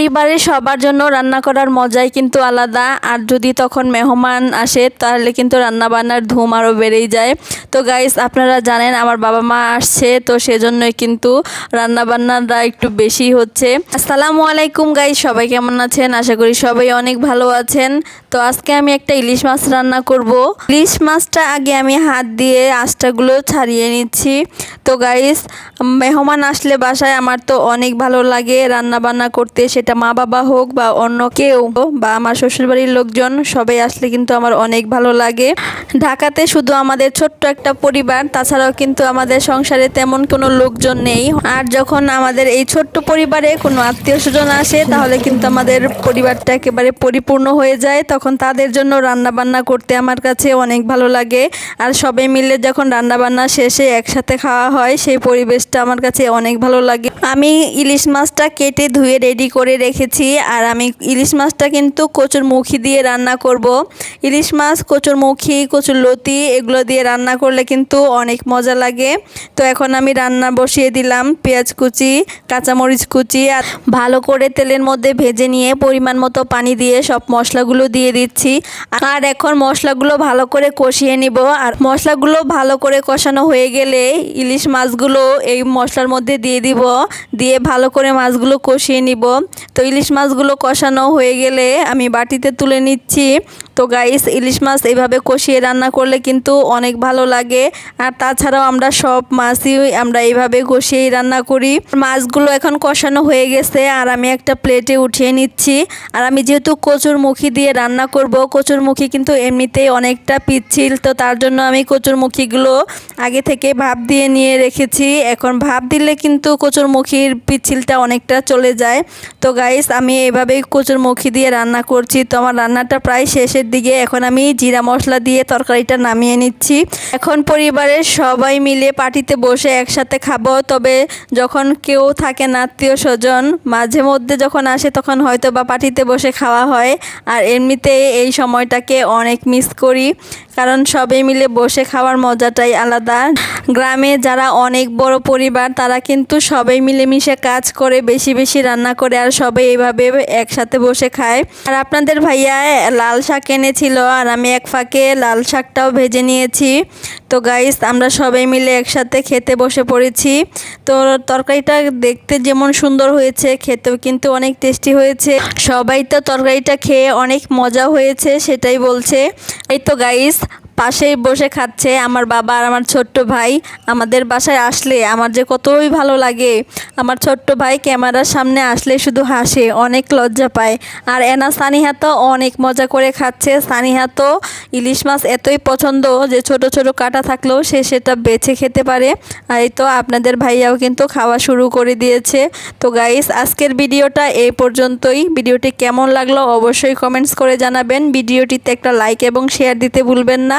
পরিবারের সবার জন্য রান্না করার মজাই কিন্তু আলাদা। আর যদি তখন মেহমান আসে, তাহলে কিন্তু রান্না বান্নার ধুম আরও বেড়েই যায়। তো গাইস আপনারা জানেন আমার বাবা মা আসছে, তো সেজন্যই কিন্তু রান্না বান্নাটা একটু বেশি হচ্ছে। আসসালামু আলাইকুম গাইস সবাই কেমন আছেন? আশা করি সবাই অনেক ভালো আছেন। তো আজকে আমি একটা ইলিশ মাছ রান্না করব। ইলিশ মাছটা আগে আমি হাত দিয়ে আঁশটাগুলো ছাড়িয়ে নিচ্ছি। তো গাইস মেহমান আসলে বাসায় আমার তো অনেক ভালো লাগে রান্না বান্না করতে, সেটা মা বাবা হোক বা অন্য কেউ বা আমার শ্বশুরবাড়ির লোকজন, সবাই আসলে কিন্তু আমার অনেক ভালো লাগে। ঢাকাতে শুধু আমাদের ছোট্ট একটা পরিবার, তাছাড়াও কিন্তু আমাদের সংসারে তেমন কোনো লোকজন নেই। আর যখন আমাদের এই ছোট্ট পরিবারে কোনো আত্মীয় স্বজন আসে, তাহলে কিন্তু আমাদের পরিবারটা একেবারে পরিপূর্ণ হয়ে যায়। তখন তাদের জন্য রান্না বান্না করতে আমার কাছে অনেক ভালো লাগে। আর সবাই মিলে যখন রান্না বান্না শেষে একসাথে খাওয়া হয়, সেই পরিবেশটা আমার কাছে অনেক ভালো লাগে। আমি ইলিশ মাছটা কেটে ধুয়ে রেডি করে রেখেছি আর আমি ইলিশ মাছটা কিন্তু কচুর মুখি দিয়ে রান্না করব। ইলিশ মাছ কচুর মুখি কচুর লতি এগুলো দিয়ে রান্না করলে কিন্তু অনেক মজা লাগে। তো এখন আমি রান্না বসিয়ে দিলাম পেঁয়াজ কুচি, কাঁচামরিচ কুচি, আর ভালো করে তেলের মধ্যে ভেজে নিয়ে পরিমাণ মতো পানি দিয়ে সব মশলাগুলো দিয়ে দিচ্ছি। আর এখন মশলাগুলো ভালো করে কষিয়ে নিব। আর মশলাগুলো ভালো করে কষানো হয়ে গেলে ইলিশ মাছগুলো এই মশলার মধ্যে দিয়ে দিব। দিয়ে ভালো করে মাছগুলো কষিয়ে নিব। তো ইলিশ মাছগুলো কষানো হয়ে গেলে আমি বাটিতে তুলে নিচ্ছি। তো গাইস ইলিশ মাছ এইভাবে কষিয়ে রান্না করলে কিন্তু অনেক ভালো লাগে। আর তাছাড়াও আমরা সব মাছই আমরা এইভাবে কষিয়েই রান্না করি। মাছগুলো এখন কষানো হয়ে গেছে আর আমি একটা প্লেটে উঠিয়ে নিচ্ছি। আর আমি যেহেতু কচুর মুখি দিয়ে রান্না করব কচুর মুখি কিন্তু এমনিতেই অনেকটা পিচ্ছিল, তো তার জন্য আমি কচুর মুখিগুলো আগে থেকে ভাপ দিয়ে নিয়ে রেখেছি। এখন ভাপ দিলে কিন্তু কচুর মুখির পিচ্ছিলটা অনেকটা চলে যায়। তো গাইস আমি এভাবেই কচুর মুখি দিয়ে রান্না করছি। তো আমার রান্নাটা প্রায় শেষের দিকে এখন আমি জিরা মশলা দিয়ে তরকারিটা নামিয়ে নিচ্ছি। এখন পরিবারের সবাই মিলে পার্টিতে বসে একসাথে খাব। তবে যখন কেউ থাকে না, আত্মীয় স্বজন, মাঝে মধ্যে যখন আসে তখন হয়তো বা পার্টিতে বসে খাওয়া হয়। আর এমনিতে এই সময়টাকে অনেক মিস করি, কারণ সবাই মিলে বসে খাওয়ার মজাটাই আলাদা। গ্রামে যারা অনেক বড় পরিবার, তারা কিন্তু সবাই মিলেমিশে কাজ করে, বেশি বেশি রান্না করে, আর সবাই এইভাবে একসাথে বসে খায়। আর আপনাদের ভাইয়া লাল শাক এনেছিল আর আমি এক ফাঁকে লাল শাকটাও ভেজে নিয়েছি। তো গাইস আমরা সবাই মিলে একসাথে খেতে বসে পড়েছি। তো তরকারিটা দেখতে যেমন সুন্দর হয়েছে, খেতেও কিন্তু অনেক টেস্টি হয়েছে। সবাই তো তরকারিটা খেয়ে অনেক মজা হয়েছে, সেটাই বলছে। এই তো গাইস পাশেই বসে খাচ্ছে আমার বাবা আর আমার ছোট্ট ভাই। আমাদের বাসায় আসলে আমার যে কতই ভালো লাগে। আমার ছোট্ট ভাই ক্যামেরার সামনে আসলে শুধু হাসে, অনেক লজ্জা পায়। আর এনা সানিহা তো অনেক মজা করে খাচ্ছে। সানিহা তো ইলিশ মাছ এতই পছন্দ যে ছোট ছোট কাটা থাকলেও সে সেটা বেছে খেতে পারে। আর এই তো আপনাদের ভাইয়াও কিন্তু খাওয়া শুরু করে দিয়েছে। তো গাইস আজকের ভিডিওটা এই পর্যন্তই। ভিডিওটি কেমন লাগল অবশ্যই কমেন্টস করে জানাবেন। ভিডিওটিতে একটা লাইক এবং শেয়ার দিতে ভুলবেন না।